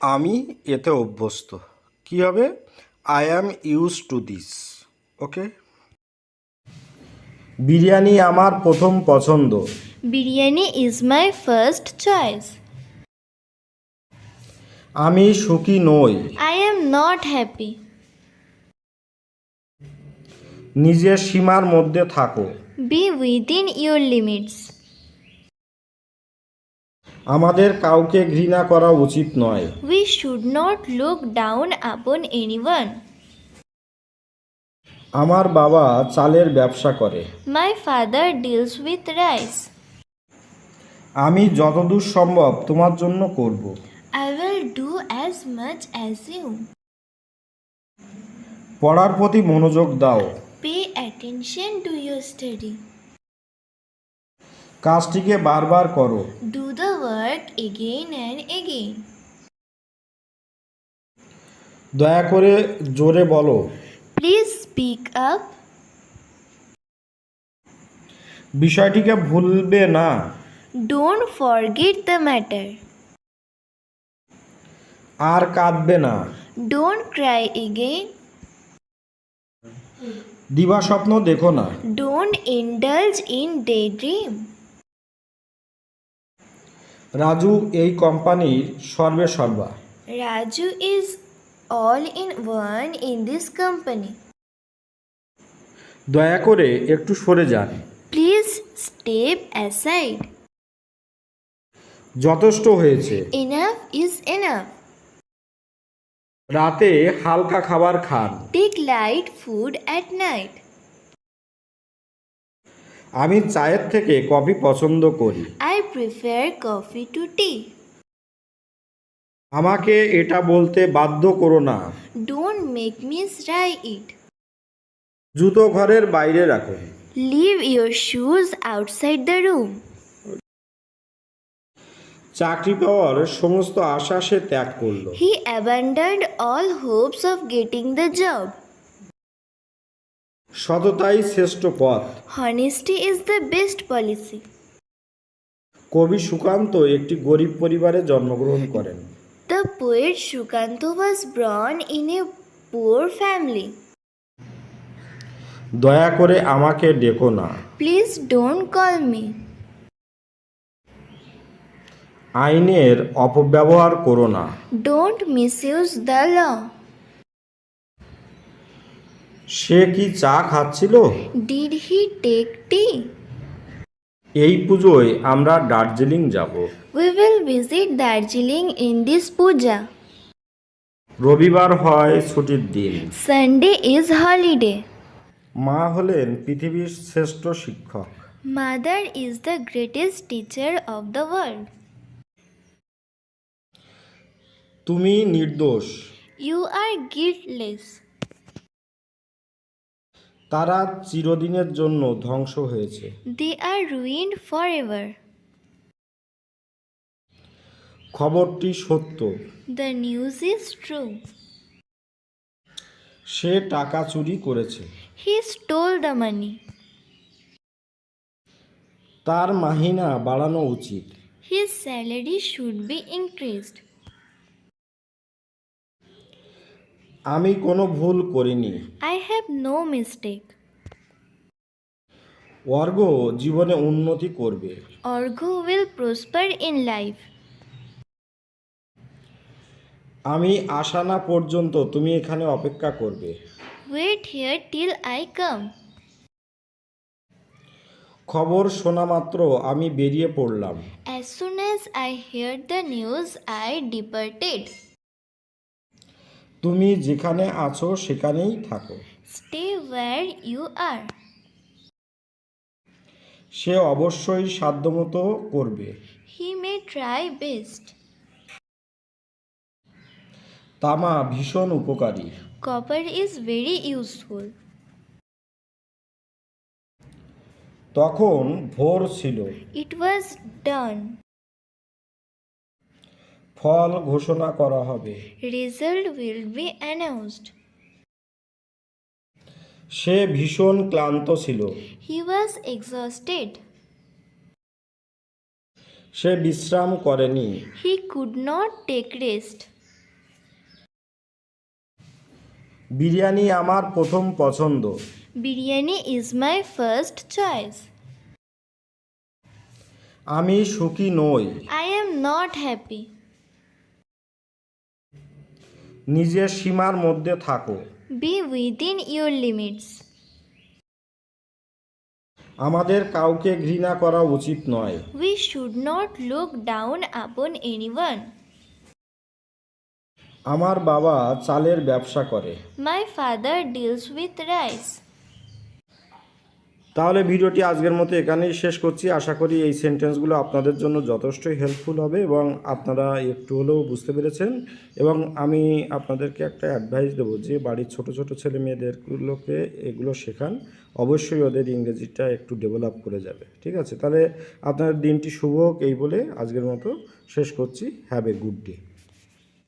আমি এতে অভ্যস্ত। কি হবে? I am use to this okay biryani আমার প্রথম পছন্দ। Biryani is my first choice. আমি সুখী নই। আই am নট হ্যাপি নিজের সীমার মধ্যে থাকো। Be within your limits. আমাদের কাউকে ঘৃণা করা উচিত নয়। We should not look down upon anyone আমার বাবা চালের ব্যবসা করে। My father deals with rice আমি যতদূর সম্ভব তোমার জন্য করব। I will do as much as you পড়ার প্রতি মনোযোগ দাও। Pay attention to your study কাজটিকে বারবার করো। Do work again and again. দয়া করে জোরে বলো Please speak up. বিষয়টিকে ভুলবে না Don't forget the matter. আর কাঁদবে না Don't cry again. দিবা স্বপ্ন দেখো না Don't indulge in daydream. Raju এই কোম্পানির সর্বে সর্বা Raju is all in one in this company. দয়া করে একটু সরে যান Please step aside. যথেষ্ট হয়েছে Enough is enough. রাতে হালকা খাবার খান Take light food at night. আমি চায়ের থেকে কফি পছন্দ করি। I prefer coffee to tea আমাকে এটা বলতে বাধ্য করো না। Don't make me write it জুতো ঘরের বাইরে রাখো। Leave your shoes outside the room চাকরি পাওয়ার সমস্ত আশা সে ত্যাগ করল। He abandoned all hopes of getting the job সততাই শ্রেষ্ঠ পথ। Honesty is the best policy কবি সুকান্ত একটি গরিব পরিবারে জন্মগ্রহণ করেন। The poet Sukanta was born in a poor family দয়া করে আমাকে ডেকো না। প্লিজ ডোন্ট কল মি আইনের অপব্যবহার করো না। ডোন্ট মিসইউজ দ্য ল সে কি চা খাচ্ছিল? ডিড হি এই পুজোয় আমরা দার্জিলিং যাব। We will visit Darjeeling in this Puja রবিবার হয় ছুটির দিন। সানডে ইজ হলিডে মা হলেন পৃথিবীর শ্রেষ্ঠ শিক্ষক। Mother is the greatest teacher of the world তুমি নির্দোষ। ইউ আর গিল্টলেস তারা চিরদিনের জন্য ধ্বংস হয়েছে। They are ruin for ever খবরটি সত্য। দ্য নিউজ ইজ ট্রু সে টাকা চুরি করেছে। হি স্টোল দ্য মানি তার মাহিনা বাড়ানো উচিত। He salary should be increased আমি কোনো ভুল করিনি। মেক নো মিস্টেক অর্ঘ জীবনে উন্নতি করবে। Argha will prosper in life আমি আসা না পর্যন্ত তুমি এখানে অপেক্ষা করবে। Wait here till I come খবর শোনা মাত্র আমি বেরিয়ে পড়লাম। As soon as I hear the news I departed তুমি যেখানে আছো সেখানেই থাকো। স্টে ওয়ার ইউ আর সে অবশ্যই সাধ্যমতো করবে। হি মে ট্রাই বেস্ট তামা ভীষণ উপকারী। কপার ইজ ভেরি ইউজফুল তখন ভোর ছিল। ইট ওয়াজ ডান ফল ঘোষণা করা হবে। রেজাল্ট will বি অ্যানাউন্সড সে ভীষণ ক্লান্ত ছিল। He was exhausted. সে বিশ্রাম করেনি। He could not take rest biryani আমার প্রথম পছন্দ। Biryani is my first choice আমি সুখী নই। আই এম নট হ্যাপি নিজের সীমার মধ্যে থাকো। বি উইদিন ইউর লিমিটস আমাদের কাউকে ঘৃণা করা উচিত নয়। We should not look down upon anyone আমার বাবা চালের ব্যবসা করে। My father deals with rice তাহলে ভিডিওটি আজকের মতো এখানেই শেষ করছি। আশা করি এই সেন্টেন্সগুলো আপনাদের জন্য যথেষ্টই হেল্পফুল হবে এবং আপনারা একটু হলেও বুঝতে পেরেছেন। এবং আমি আপনাদেরকে একটা অ্যাডভাইস দেবো যে বাড়ির ছোট ছোট ছেলে মেয়েদেরগুলোকে এগুলো শেখান। অবশ্যই ওদের ইংরেজিটা একটু ডেভেলপ করে যাবে। ঠিক আছে? তাহলে আপনার দিনটি শুভ হোক এই বলে আজকের মতো শেষ করছি। Have a good day